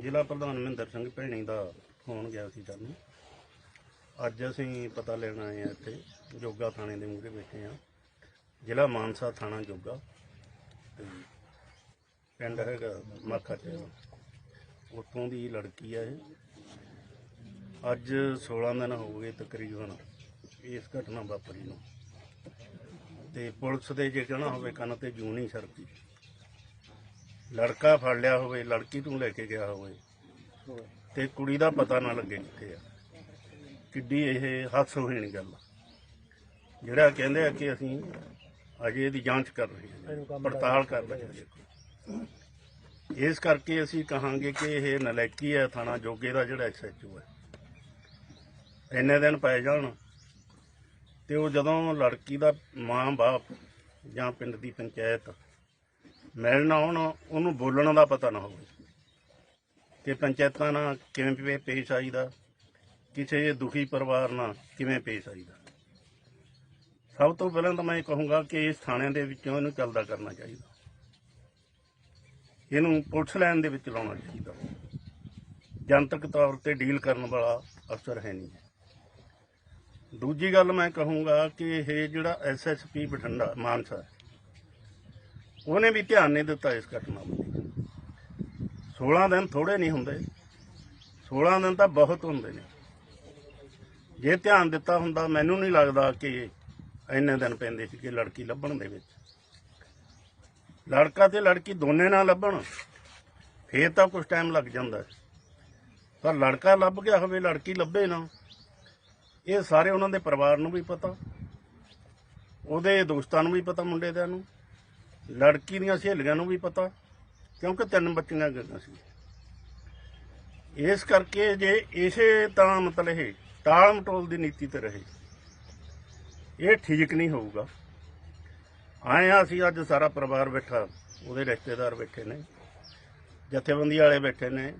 ਜ਼ਿਲ੍ਹਾ ਪ੍ਰਧਾਨ ਮਹਿੰਦਰ ਸਿੰਘ ਭੈਣੀ ਦਾ ਫੋਨ ਗਿਆ ਸੀ ਸਾਨੂੰ। ਅੱਜ ਅਸੀਂ ਪਤਾ ਲੈਣ ਆਏ ਆ ਇੱਥੇ, ਜੋਗਾ ਥਾਣੇ ਦੇ ਮੂਹਰੇ ਬੈਠੇ ਆ ਜ਼ਿਲ੍ਹਾ ਮਾਨਸਾ ਥਾਣਾ ਜੋਗਾ, ਤੇ ਪਿੰਡ ਹੈਗਾ ਮਾਖਾ ਚ ਉੱਥੋਂ ਦੀ ਲੜਕੀ ਆ ਇਹ। ਅੱਜ 16 ਦਿਨ ਹੋ ਗਏ ਤਕਰੀਬਨ ਇਸ ਘਟਨਾ ਵਾਪਰੀ ਨੂੰ। ਤੇ ਪੁਲਿਸ ਦੇ ਜੇ ਕਹਿਣਾ ਹੋਵੇ ਕੰਨ ਤੇ ਜੂੰ ਨਹੀਂ ਸਰਦੀ। ਲੜਕਾ ਫੜ ਲਿਆ ਹੋਵੇ ਲੜਕੀ ਨੂੰ ਲੈ ਕੇ ਗਿਆ ਹੋਵੇ ਤੇ ਕੁੜੀ ਦਾ ਪਤਾ ਨਾ ਲੱਗੇ ਕਿੱਥੇ ਆ। ਕਿੱਡੀ ਇਹ ਹਾਦਸੋ ਹੋਣੀ ਗੱਲ। ਜਿਹੜਾ ਕਹਿੰਦੇ ਆ ਕਿ ਅਸੀਂ ਅਜੇ ਇਹਦੀ ਜਾਂਚ ਕਰ ਰਹੇ ਹਾਂ ਪੜਤਾਲ ਕਰ ਰਹੇ ਹਾਂ। ਇਸ ਕਰਕੇ ਅਸੀਂ ਕਹਾਂਗੇ ਕਿ ਇਹ ਨਲਾਇਕੀ ਹੈ ਥਾਣਾ ਜੋਗੇ ਦਾ ਜਿਹੜਾ ਐਸਐਚਓ ਹੈ ਇੰਨੇ ਦਿਨ ਪੈ ਜਾਣ ਤੇ ਉਹ ਜਦੋਂ ਲੜਕੀ ਦਾ ਮਾਂ-ਬਾਪ ਜਾਂ ਪਿੰਡ ਦੀ ਪੰਚਾਇਤ ਮਿਲਣ ਆਉਣ ਉਹਨੂੰ ਬੋਲਣ ਦਾ ਪਤਾ ਨਾ ਹੋਵੇ ਕਿ ਪੰਚਾਇਤਾਂ ਨਾਲ ਕਿਵੇਂ ਪੇਸ਼ ਆਈਦਾ ਕਿਸੇ ਦੁਖੀ ਪਰਿਵਾਰ ਨਾਲ ਕਿਵੇਂ ਪੇਸ਼ ਆਈਦਾ। ਸਭ ਤੋਂ ਪਹਿਲਾਂ ਤਾਂ ਮੈਂ ਇਹ ਕਹੂੰਗਾ ਕਿ ਇਸ ਥਾਣੇ ਦੇ ਵਿੱਚੋਂ ਇਹਨੂੰ ਚੱਲਦਾ ਕਰਨਾ ਚਾਹੀਦਾ। ਇਹਨੂੰ ਪੁਲਿਸ ਲਾਈਨ ਦੇ ਵਿੱਚ ਲਾਉਣਾ ਚਾਹੀਦਾ। ਜਨਤਕ ਤੌਰ ਤੇ ਡੀਲ ਕਰਨ ਵਾਲਾ ਅਫਸਰ ਹੈ ਨਹੀਂ। ਦੂਜੀ ਗੱਲ ਮੈਂ ਕਹੂੰਗਾ ਕਿ ਇਹ ਜਿਹੜਾ ਐਸਐਸਪੀ ਬਠਿੰਡਾ ਮਾਨਸਾ ਹੈ, ਉਹਨੇ ਵੀ ਧਿਆਨ ਨਹੀਂ ਦਿੱਤਾ ਇਸ ਘਟਨਾ ਵੱਲ। 16 ਦਿਨ ਥੋੜੇ ਨਹੀਂ ਹੁੰਦੇ। 16 ਦਿਨ ਤਾਂ ਬਹੁਤ ਹੁੰਦੇ ਨੇ। ਜੇ ਧਿਆਨ ਦਿੱਤਾ ਹੁੰਦਾ, ਮੈਨੂੰ ਨਹੀਂ ਲੱਗਦਾ ਕਿ ਇੰਨੇ ਦਿਨ ਪੈਂਦੇ ਸੀ ਕਿ ਲੜਕੀ ਲੱਭਣ ਦੇ ਵਿੱਚ। ਲੜਕਾ ਤੇ ਲੜਕੀ ਦੋਨੇ ਨਾ ਲੱਭਣ, ਫੇਰ ਤਾਂ ਕੁਝ ਟਾਈਮ ਲੱਗ ਜਾਂਦਾ। ਪਰ ਲੜਕਾ ਲੱਭ ਗਿਆ ਹੋਵੇ, ਲੜਕੀ ਲੱਭੇ ਨਾ, ਇਹ ਸਾਰੇ ਉਹਨਾਂ ਦੇ ਪਰਿਵਾਰ ਨੂੰ ਵੀ ਪਤਾ। ਉਹਦੇ ਦੋਸਤਾਂ ਨੂੰ ਵੀ ਪਤਾ, ਮੁੰਡੇ ਦਿਆਂ ਨੂੰ। ਲੜਕੀ ਦੀਆਂ ਸਹੇਲੀਆਂ ਨੂੰ ਵੀ ਪਤਾ, ਕਿਉਂਕਿ ਤਿੰਨ ਬੱਚੀਆਂ ਗਈਆਂ ਸੀ। ਇਸ ਕਰਕੇ ਜੇ ਇਸੇ ਤਾਂ ਮਤਲਬ ਇਹ ਟਾਲ ਮਟੋਲ ਦੀ ਨੀਤੀ ਤੇ ਰਹੇ, ਇਹ ਠੀਕ ਨਹੀਂ ਹੋਊਗਾ। ਆਏ ਆ ਅਸੀਂ, ਅੱਜ ਸਾਰਾ ਪਰਿਵਾਰ ਬੈਠਾ, ਉਹਦੇ ਰਿਸ਼ਤੇਦਾਰ ਬੈਠੇ ਨੇ, ਜਥੇਬੰਦੀ ਵਾਲੇ ਬੈਠੇ ਨੇ।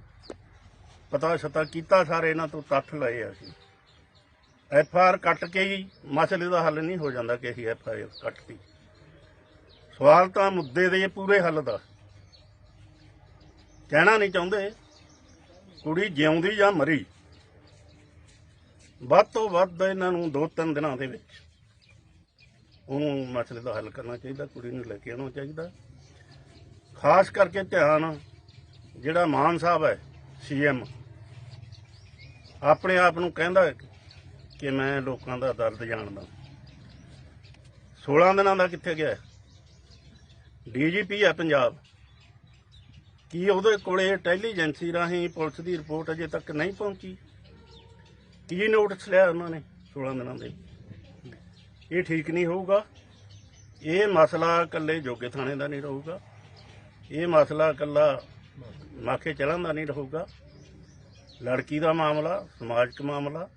ਪਤਾ ਸ਼ਤਾ ਕੀਤਾ ਸਾਰੇ ਇਹਨਾਂ ਤੋਂ, ਤੱਥ ਲਏ ਅਸੀਂ। ਐਫ ਆਰ ਕੱਟ ਕੇ ਹੀ ਮਸਲੇ ਦਾ ਹੱਲ ਨਹੀਂ ਹੋ ਜਾਂਦਾ ਕਿ ਅਸੀਂ ਐਫ ਆਰ ਕੱਟਤੀ। ਸਵਾਲ ਤਾਂ ਮੁੱਦੇ ਦੇ ਪੂਰੇ ਹੱਲ ਦਾ। ਕਹਿਣਾ ਨਹੀਂ ਚਾਹੁੰਦੇ। ਕੁੜੀ ਜਿਉਂਦੀ ਜਾਂ ਮਰੀ, ਵੱਧ ਤੋਂ ਵੱਧ ਇਹਨਾਂ ਨੂੰ ਦੋ ਤਿੰਨ ਦਿਨਾਂ ਦੇ ਵਿੱਚ ਉਹਨੂੰ ਮਸਲੇ ਦਾ ਹੱਲ ਕਰਨਾ ਚਾਹੀਦਾ, ਕੁੜੀ ਨੂੰ ਲੈ ਕੇ ਆਉਣਾ ਚਾਹੀਦਾ। ਖਾਸ ਕਰਕੇ ਧਿਆਨ ਜਿਹੜਾ ਮਾਨ ਸਾਹਿਬ ਹੈ ਸੀਐਮ ਆਪਣੇ ਆਪ ਨੂੰ ਕਹਿੰਦਾ ਕਿ ਮੈਂ ਲੋਕਾਂ ਦਾ ਦਰਦ ਜਾਣਦਾ। 16 ਦਿਨਾਂ ਦਾ ਕਿੱਥੇ ਗਿਆ ਡੀਜੀਪੀ ਹੈ ਪੰਜਾਬ। ਕੀ ਉਹਦੇ ਕੋਲੇ ਇੰਟੈਲੀਜੈਂਸੀ ਰਾਹੀਂ ਪੁਲਿਸ ਦੀ ਰਿਪੋਰਟ ਅਜੇ ਤੱਕ ਨਹੀਂ ਪਹੁੰਚੀ? ਕੀ ਨੋਟਿਸ ਲਿਆ ਉਹਨਾਂ ਨੇ 16 ਦਿਨਾਂ ਦੇ? ਇਹ ਠੀਕ ਨਹੀਂ ਹੋਊਗਾ। ਇਹ ਮਸਲਾ ਇਕੱਲੇ ਜੋਗੇ ਥਾਣੇ ਦਾ ਨਹੀਂ ਰਹੂਗਾ। ਇਹ ਮਸਲਾ ਇਕੱਲਾ ਮਾਖੇ ਚਲਣ ਦਾ ਨਹੀਂ ਰਹੂਗਾ। ਲੜਕੀ ਦਾ ਮਾਮਲਾ ਸਮਾਜਿਕ ਮਾਮਲਾ।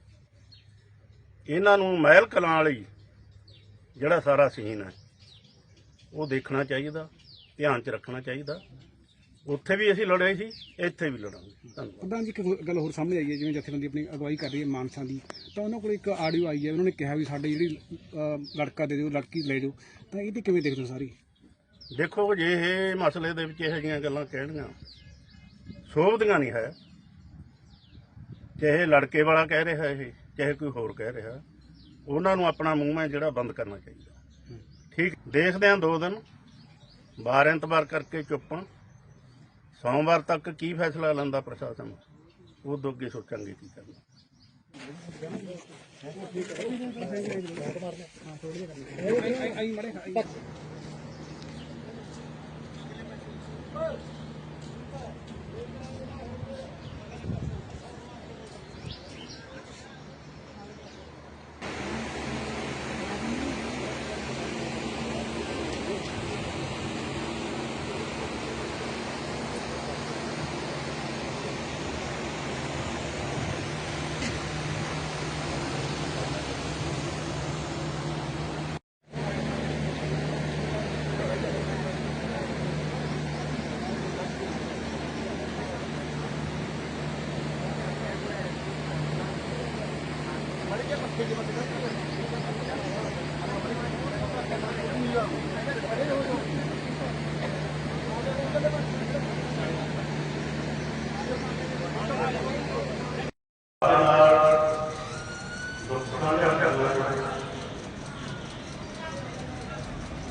ਇਹਨਾਂ ਨੂੰ ਮਹਿਲ ਕਲਾਂ ਵਾਲੀ ਜਿਹੜਾ ਸਾਰਾ ਸੀਨ ਹੈ। ਉਹ ਦੇਖਣਾ ਚਾਹੀਦਾ ਧਿਆਨ 'ਚ ਰੱਖਣਾ ਚਾਹੀਦਾ। ਉੱਥੇ ਵੀ ਅਸੀਂ ਲੜੇ ਸੀ ਇੱਥੇ ਵੀ ਲੜਾਂਗੇ। ਧੰਨਵਾਦ। ਪ੍ਰਧਾਨ ਜੀ ਇੱਕ ਹੋਰ ਗੱਲ ਹੋਰ ਸਾਹਮਣੇ ਆਈ ਹੈ ਜਿਵੇਂ ਜਥੇਬੰਦੀ ਆਪਣੀ ਅਗਵਾਈ ਕਰ ਰਹੀ ਹੈ ਮਾਨਸਾ ਦੀ ਤਾਂ ਉਹਨਾਂ ਕੋਲ ਇੱਕ ਆਡੀਓ ਆਈ ਹੈ ਉਹਨਾਂ ਨੇ ਕਿਹਾ ਵੀ ਸਾਡੇ ਜਿਹੜੀ ਲੜਕਾ ਦੇ ਦਿਓ ਲੜਕੀ ਲੈ ਦਿਓ ਤਾਂ ਇਹਦੀ ਕਿਵੇਂ ਦੇਖਦੇ ਹੋ ਸਾਰੀ? ਦੇਖੋ ਜੇ ਇਹ ਮਸਲੇ ਦੇ ਵਿੱਚ ਇਹੋ ਜਿਹੀਆਂ ਗੱਲਾਂ ਕਹਿਣੀਆਂ ਸੋਭਦੀਆਂ ਨਹੀਂ ਹੈ। ਚਾਹੇ ਲੜਕੇ ਵਾਲਾ ਕਹਿ ਰਿਹਾ ਇਹ ਚਾਹੇ ਕੋਈ ਹੋਰ ਕਹਿ ਰਿਹਾ ਉਹਨਾਂ ਨੂੰ ਆਪਣਾ ਮੂੰਹ ਹੈ ਜਿਹੜਾ ਬੰਦ ਕਰਨਾ ਚਾਹੀਦਾ। ਠੀਕ, ਦੇਖਦੇ ਹਾਂ ਦੋ ਦਿਨ। ਬਾਰ ਇੰਤਬਾਰ ਕਰਕੇ ਚੁੱਪਾਂ ਸੋਮਵਾਰ ਤੱਕ ਕੀ ਫੈਸਲਾ ਲੈਂਦਾ ਪ੍ਰਸ਼ਾਸਨ? ਉਹ ਤੋਂ ਅੱਗੇ ਸੋਚਾਂਗੇ ਕੀ ਕਰਨਾ। ਆਈ ਮੜੇ ਦੀ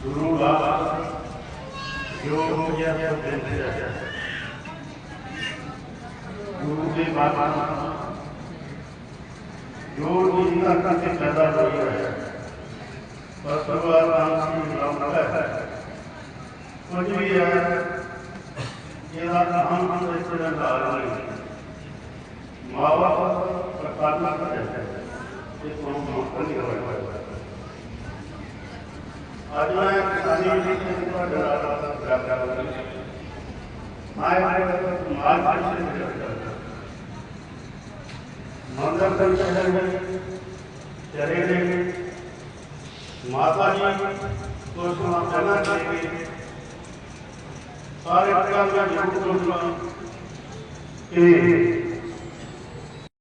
ਗੁਰੂ ਦਾ ਜੋ ਪਿਆ ਪਿਆ ਗੁਰੂ ਦੇ ਬਾਬਾ ਹੈ ਕੁਝ ਵੀ ਹੈ ਇਹਦਾ ਨਾਮ ਹਮ ਇਸ ਤਰ੍ਹਾਂ ਦਾ ਨਹੀਂ ਮਾਵਾ ਪ੍ਰਕਾਰ ਨਾ ਕਰੇ ਇਹ ਤੋਂ ਮੁਕਤ ਨਹੀਂ ਹੋਇਆ ਅੱਜ ਮੈਂ ਕਿਸਾਨੀ ਜੀ ਦੇ ਤੁਹਾਡੇ ਨਾਲ ਗੱਲ ਕਰ ਰਿਹਾ ਮੈਂ ਮਾਰ ਮੰਦਰ ਦੇ ਸ਼ਹਿਰ ਵਿੱਚ ਚਲੇ ਗਏ ਮਾਤਾ ਜੀ ਤੋਂ ਸਮਾਪਨਾ ਕਰਕੇ ਸਾਰੇ ਕੰਮ ਦਾ ਜੁਟ ਜੁਟ ਕਿ